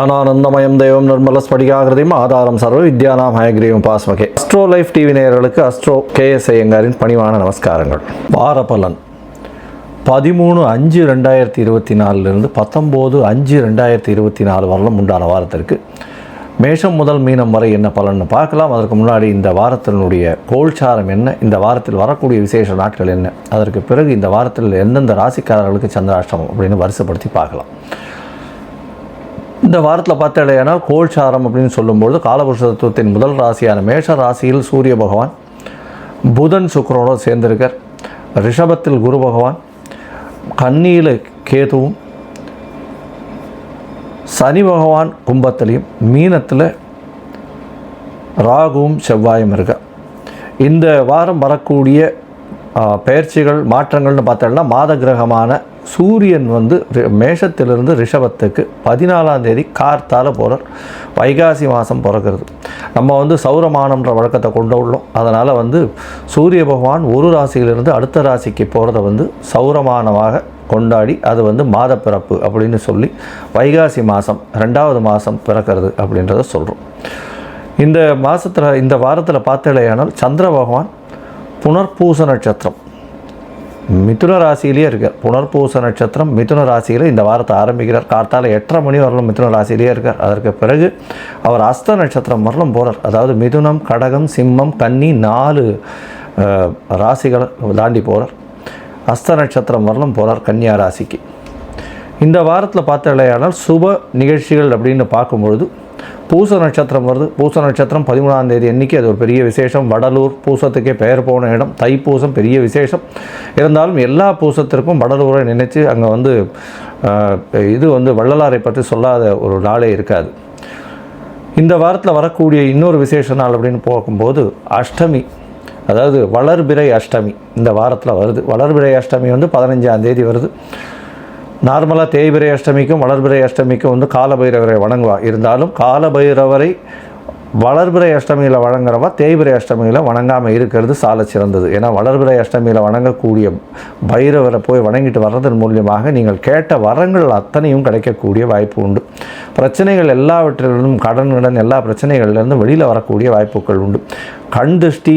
ஞானானந்தமயம் தெய்வம் நிர்மல ஸ்படிகாகிருதியும் ஆதாரம் சர்வ வித்யானாம் ஹயக்ரீவம் பாஸ்மகே. அஸ்ட்ரோ லைஃப் டிவி நேயர்களுக்கு அஸ்ட்ரோ கே எஸ் ஐயங்காரின் பணிவான நமஸ்காரங்கள். வார பலன் பதிமூணு அஞ்சு ரெண்டாயிரத்தி இருபத்தி நாலுலேருந்து பத்தொம்போது அஞ்சு ரெண்டாயிரத்தி இருபத்தி நாலு வரலும் உண்டான வாரத்திற்கு மேஷம் முதல் மீனம் வரை என்ன பலன்னு பார்க்கலாம். அதற்கு முன்னாடி இந்த வாரத்தினுடைய கோல்சாரம் என்ன? இந்த வாரத்தில் வரக்கூடிய விசேஷ நாட்கள் என்ன? அதற்கு பிறகு இந்த வாரத்தில் எந்தெந்த ராசிக்காரர்களுக்கு சந்திராஷ்டமம் அப்படின்னு வரிசைப்படுத்தி பார்க்கலாம். இந்த வாரத்தில் பார்த்தாலேயானால் கோல்சாரம் அப்படின்னு சொல்லும்பொழுது காலபுருஷ தத்துவத்தின் முதல் ராசியான மேஷ ராசியில் சூரிய பகவான் புதன் சுக்கிரனோடு சேர்ந்திருக்கார். ரிஷபத்தில் குரு பகவான் கன்னியில் கேதுவும் சனி பகவான் கும்பத்திலையும் மீனத்தில் ராகுவும் செவ்வாயும் இருக்க இந்த வாரம் வரக்கூடிய பெயர்ச்சிகள் மாற்றங்கள்னு பார்த்தோம்னா மாத கிரகமான சூரியன் வந்து மேஷத்திலிருந்து ரிஷபத்துக்கு பதினாலாம் தேதி கார்த்தால் போகிறார் வைகாசி மாதம் பிறக்கிறது. நம்ம வந்து சௌரமானம்ன்ற வழக்கத்தை கொண்டு உள்ளோம். அதனால் வந்து சூரிய பகவான் ஒரு ராசியிலிருந்து அடுத்த ராசிக்கு போகிறத வந்து சௌரமானமாக கொண்டாடி அது வந்து மாத பிறப்பு அப்படின்னு சொல்லி வைகாசி மாதம் ரெண்டாவது மாதம் பிறக்கிறது அப்படின்றத சொல்கிறோம் இந்த மாதத்தில் இந்த வாரத்தில் பார்த்தலையானால் சந்திர பகவான் புனர்பூச நட்சத்திரம். மிதுன ராசியிலேயே இருக்கார். புனர்பூச நட்சத்திரம் மிதுன ராசியில் இந்த வாரத்தை ஆரம்பிக்கிறார். கார்த்தால எட்டரை மணி வரலும் மிதுன ராசியிலேயே இருக்கார். அதற்கு பிறகு அவர் அஸ்த நட்சத்திரம் வரலும் போகிறார் அதாவது மிதுனம் கடகம் சிம்மம் கன்னி நாலு ராசிகளை தாண்டி போகிறார் அஸ்த நட்சத்திரம் வரலும் போகிறார் கன்னியா ராசிக்கு. இந்த வாரத்தில் பார்த்தாலேயானால் சுப நிகழ்ச்சிகள் அப்படின்னு பார்க்கும்பொழுது பூச நட்சத்திரம் வருது. பூச நட்சத்திரம் பதிமூணாம் தேதி அன்னைக்கு அது ஒரு பெரிய விசேஷம். வடலூர் பூசத்துக்கே பெயர் போன இடம். தைப்பூசம் பெரிய விசேஷம். இருந்தாலும் எல்லா பூசத்திற்கும் வடலூரை நினைச்சு அங்கே வந்து இது வந்து வள்ளலாரை பற்றி சொல்லாத ஒரு நாளே இருக்காது. இந்த வாரத்தில் வரக்கூடிய இன்னொரு விசேஷ நாள் அப்படின்னு பார்க்கும்போது அஷ்டமி. அதாவது வளர்பிறை அஷ்டமி இந்த வாரத்தில் வருது. வளர்பிறை அஷ்டமி வந்து பதினஞ்சாம் தேதி வருது. நார்மலாக தேய்பிரை அஷ்டமிக்கும் வளர்பிரை அஷ்டமிக்கும் வந்து காலபைரவரை வணங்குவா. இருந்தாலும் காலபைரவரை வளர்பிறை அஷ்டமியில் வணங்குறவா தேய்பிறை அஷ்டமியில் வணங்காமல் இருக்கிறது சால சிறந்தது. ஏன்னா வளர்பிறை அஷ்டமியில் வணங்கக்கூடிய பைரவரை போய் வணங்கிட்டு வர்றதன் மூலியமாக நீங்கள் கேட்ட வரங்கள் அத்தனையும் கிடைக்கக்கூடிய வாய்ப்பு உண்டு. பிரச்சனைகள் எல்லாவற்றிலிருந்தும் கடன் கடன் எல்லா பிரச்சனைகள்லேருந்தும் வெளியில் வரக்கூடிய வாய்ப்புகள் உண்டு. கண் திருஷ்டி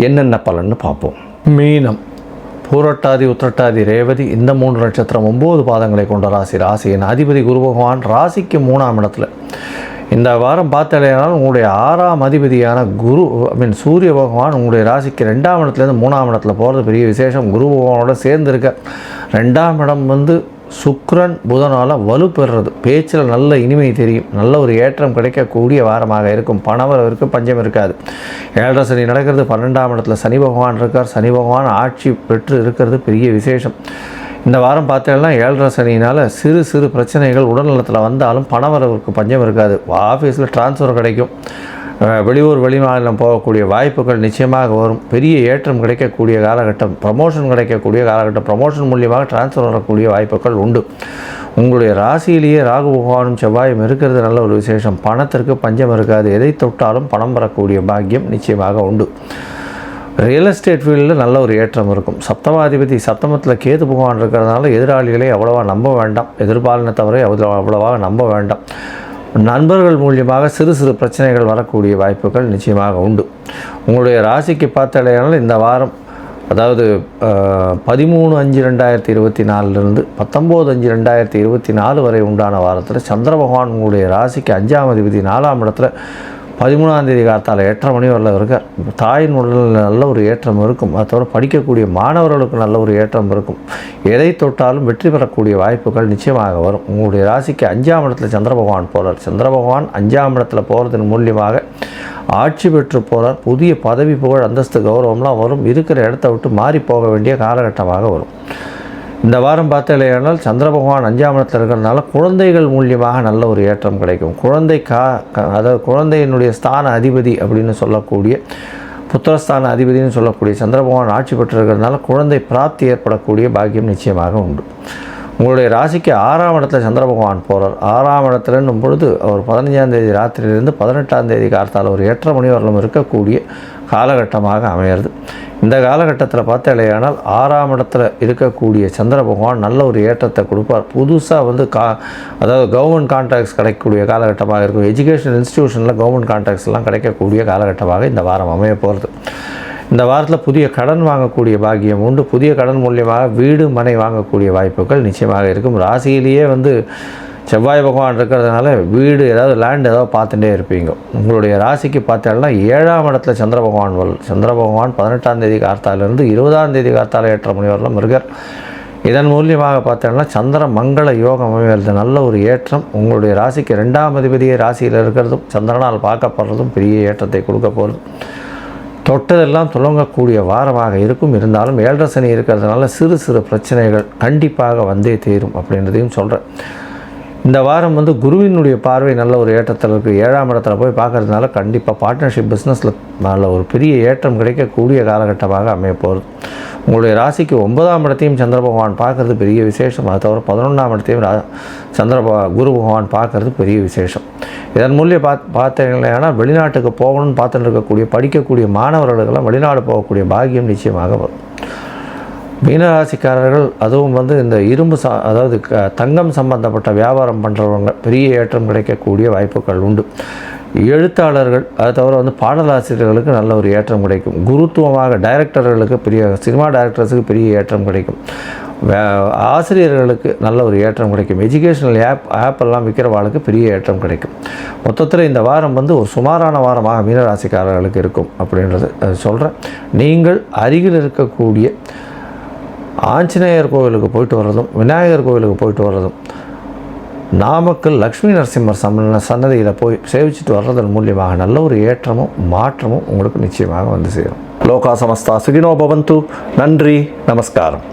என்னென்ன பலன்னு பார்ப்போம். மீனம். பூரட்டாதி உத்திரட்டாதி ரேவதி இந்த மூன்று நட்சத்திரம் ஒம்பது பாதங்களை கொண்ட ராசி. ராசியின் அதிபதி குரு பகவான் ராசிக்கு மூணாம் இடத்துல. இந்த வாரம் பார்த்தாலேனால் உங்களுடைய ஆறாம் அதிபதியான குரு ஐ மீன் சூரிய பகவான் உங்களுடைய ராசிக்கு ரெண்டாம் இடத்துலேருந்து மூணாம் இடத்துல போகிறது. பெரிய விசேஷம். குரு பகவானோட சேர்ந்துருக்க. ரெண்டாம் இடம் வந்து சுக்ரன் புதனால் வலுப்பெறுறது பேச்சில் நல்ல இனிமை தெரியும். நல்ல ஒரு ஏற்றம் கிடைக்கக்கூடிய வாரமாக இருக்கும். பணவரவிற்கு பஞ்சம் இருக்காது. ஏழரை சனி நடக்கிறது. பன்னெண்டாம் இடத்துல சனி பகவான் இருக்கார். சனி பகவான் ஆட்சி பெற்று இருக்கிறது பெரிய விசேஷம். இந்த வாரம் பார்த்தீங்கன்னா ஏழரை சனினால் சிறு சிறு பிரச்சனைகள் உடல்நலத்தில் வந்தாலும் பணவரவருக்கு பஞ்சம் இருக்காது. ஆஃபீஸில் ட்ரான்ஸ்ஃபர் கிடைக்கும். வெளியூர் வெளிமாநிலம் போகக்கூடிய வாய்ப்புகள் நிச்சயமாக வரும். பெரிய ஏற்றம் கிடைக்கக்கூடிய காலகட்டம் ப்ரமோஷன் கிடைக்கக்கூடிய காலகட்டம் ப்ரமோஷன் மூலியமாக ட்ரான்ஸ்ஃபர் வரக்கூடிய வாய்ப்புகள் உண்டு. உங்களுடைய ராசியிலேயே ராகு பகவானும் செவ்வாயும் இருக்கிறது நல்ல ஒரு விசேஷம். பணத்திற்கு பஞ்சம் இருக்காது. எதை தொட்டாலும் பணம் வரக்கூடிய பாக்கியம் நிச்சயமாக உண்டு. ரியல் எஸ்டேட் ஃபீல்டில் நல்ல ஒரு ஏற்றம் இருக்கும். சப்தமாதிபதி சப்தமத்தில் கேது பகவான் இருக்கிறதுனால எதிராளிகளை அவ்வளோவா நம்ப வேண்டாம். எதிர்பாலினத்தவரை அவ்வளோ அவ்வளோவாக நம்ப வேண்டாம். நண்பர்கள் மூலியமாக சிறு சிறு பிரச்சனைகள் வரக்கூடிய வாய்ப்புகள் நிச்சயமாக உண்டு. உங்களுடைய ராசிக்கு பார்த்தாலேயானால் இந்த வாரம் அதாவது பதிமூணு அஞ்சு ரெண்டாயிரத்தி இருபத்தி நாலுலேருந்து பத்தொம்போது அஞ்சு ரெண்டாயிரத்தி இருபத்தி நாலு வரை உண்டான வாரத்தில் சந்திர பகவான் உங்களுடைய ராசிக்கு அஞ்சாம் அதிபதி நாலாம் இடத்துல பதிமூணாம் தேதி காத்தால் எட்டரை மணி வரல இருக்கார் தாயின் உடலில் நல்ல ஒரு ஏற்றம் இருக்கும். அதை தவிர படிக்கக்கூடிய மாணவர்களுக்கு நல்ல ஒரு ஏற்றம் இருக்கும். எதை தொட்டாலும் வெற்றி பெறக்கூடிய வாய்ப்புகள் நிச்சயமாக வரும். உங்களுடைய ராசிக்கு அஞ்சாம் இடத்துல சந்திர பகவான் போகிறார் சந்திர பகவான் அஞ்சாம் இடத்துல போகிறதன் மூலியமாக ஆட்சி பெற்று போகிறார் புதிய பதவி புகழ் அந்தஸ்து கௌரவம்லாம் வரும். இருக்கிற இடத்த விட்டு மாறி போக வேண்டிய காலகட்டமாக வரும். இந்த வாரம் பார்த்தலையானால் சந்திர பகவான் அஞ்சாம் இடத்துல இருக்கிறதுனால குழந்தைகள் மூலியமாக நல்ல ஒரு ஏற்றம் கிடைக்கும். குழந்தை கா அதாவது குழந்தையினுடைய ஸ்தான அதிபதி அப்படின்னு சொல்லக்கூடிய புத்திரஸ்தான அதிபதினு சொல்லக்கூடிய சந்திர பகவான் ஆட்சி பெற்றிருக்கிறதுனால குழந்தை பிராப்தி ஏற்படக்கூடிய பாக்கியம் நிச்சயமாக உண்டு. உங்களுடைய ராசிக்கு ஆறாம் இடத்துல சந்திர பகவான் போகிறார் ஆறாம் இடத்துலன்னும் பொழுது அவர் பதினஞ்சாம் தேதி ராத்திரியிலிருந்து பதினெட்டாம் தேதி கார்த்தால ஒரு எட்டரை மணி வரலும் இருக்கக்கூடிய காலகட்டமாக அமையிறது. இந்த காலகட்டத்தில் பார்த்தாலேயானால் ஆறாம் இடத்துல இருக்கக்கூடிய சந்திர பகவான் நல்ல ஒரு ஏற்றத்தை கொடுப்பார். புதுசாக வந்து கா அதாவது கவர்மெண்ட் கான்ட்ராக்ட்ஸ் கிடைக்கக்கூடிய காலகட்டமாக இருக்கும். எஜுகேஷன் இன்ஸ்டிடியூஷனில் கவர்மெண்ட் கான்ட்ராக்ட்ஸ்லாம் கிடைக்கக்கூடிய காலகட்டமாக இந்த வாரம் அமைய போகிறது. இந்த வாரத்தில் புதிய கடன் வாங்கக்கூடிய பாக்கியம் உண்டு. புதிய கடன் மூலியமாக வீடு மனை வாங்கக்கூடிய வாய்ப்புகள் நிச்சயமாக இருக்கும். ராசியிலேயே வந்து செவ்வாய் பகவான் இருக்கிறதுனால வீடு ஏதாவது லேண்ட் ஏதாவது பார்த்துட்டே இருப்பீங்க. உங்களுடைய ராசிக்கு பார்த்தாலும் ஏழாம் இடத்துல சந்திர பகவான் வல் சந்திர பகவான் பதினெட்டாம் தேதி கார்த்தாலிருந்து இருபதாம் தேதி கார்த்தால ஏற்ற மணி வரலாம் மிருகர். இதன் மூலியமாக பார்த்தோம்னா சந்திர மங்கள யோகம் அமைவது நல்ல ஒரு ஏற்றம். உங்களுடைய ராசிக்கு ரெண்டாம் அதிபதியை ராசியில் இருக்கிறதும் சந்திரனால் பார்க்கப்படுறதும் பெரிய ஏற்றத்தை கொடுக்க போகிறது தொட்டதெல்லாம் துளங்கக்கூடிய வாரமாக இருக்கும். இருந்தாலும் ஏழரை சனி இருக்கிறதுனால சிறு சிறு பிரச்சனைகள் கண்டிப்பாக வந்தே தீரும் அப்படின்றதையும் சொல்கிறேன் இந்த வாரம் வந்து குருவினுடைய பார்வை நல்ல ஒரு ஏற்றத்தில் இருக்குது ஏழாம் இடத்துல போய் பார்க்கறதுனால கண்டிப்பாக பார்ட்னர்ஷிப் பிஸ்னஸில் நல்ல ஒரு பெரிய ஏற்றம் கிடைக்கக்கூடிய காலகட்டமாக அமைய போகிறது உங்களுடைய ராசிக்கு ஒன்பதாம் இடத்தையும் சந்திர பகவான் பார்க்குறது பெரிய விசேஷம். அதை தவிர பதினொன்றாம் இடத்தையும் ரா சந்திர குரு பகவான் பார்க்குறது பெரிய விசேஷம். இதன் மூலியம் பாத் பார்த்தீங்கன்னா வெளிநாட்டுக்கு போகணும்னு பார்த்துட்டு இருக்கக்கூடிய படிக்கக்கூடிய மாணவர்களுக்கெல்லாம் வெளிநாடு போகக்கூடிய பாக்கியம் நிச்சயமாக வரும். மீனராசிக்காரர்கள் அதுவும் வந்து இந்த இரும்பு சா அதாவது க தங்கம் சம்பந்தப்பட்ட வியாபாரம் பண்ணுறவங்க பெரிய ஏற்றம் கிடைக்கக்கூடிய வாய்ப்புகள் உண்டு. எழுத்தாளர்கள் அதை தவிர வந்து பாடலாசிரியர்களுக்கு நல்ல ஒரு ஏற்றம் கிடைக்கும். குருத்துவமாக டைரக்டர்களுக்கு பெரிய சினிமா டைரக்டர்ஸுக்கு பெரிய ஏற்றம் கிடைக்கும். வே- ஆசிரியர்களுக்கு நல்ல ஒரு ஏற்றம் கிடைக்கும். எஜுகேஷனல் ஆப் ஆப் எல்லாம் விற்கிறவாளுக்கு பெரிய ஏற்றம் கிடைக்கும். மொத்தத்தில் இந்த வாரம் வந்து ஒரு சுமாரான வாரமாக மீனராசிக்காரர்களுக்கு இருக்கும் அப்படின்றது சொல்கிறேன் நீங்கள் அருகில் இருக்கக்கூடிய ஆஞ்சநேயர் கோவிலுக்கு போயிட்டு வர்றதும் விநாயகர் கோவிலுக்கு போயிட்டு வர்றதும் நாமக்கல் லக்ஷ்மி நரசிம்மர் சம்மன சன்னதியில் போய் சேவிச்சுட்டு வர்றதன் மூலியமாக நல்ல ஒரு ஏற்றமும் மாற்றமும் உங்களுக்கு நிச்சயமாக வந்து சேரும். லோகா சமஸ்தா சுகினோ பவந்து. நன்றி நமஸ்காரம்.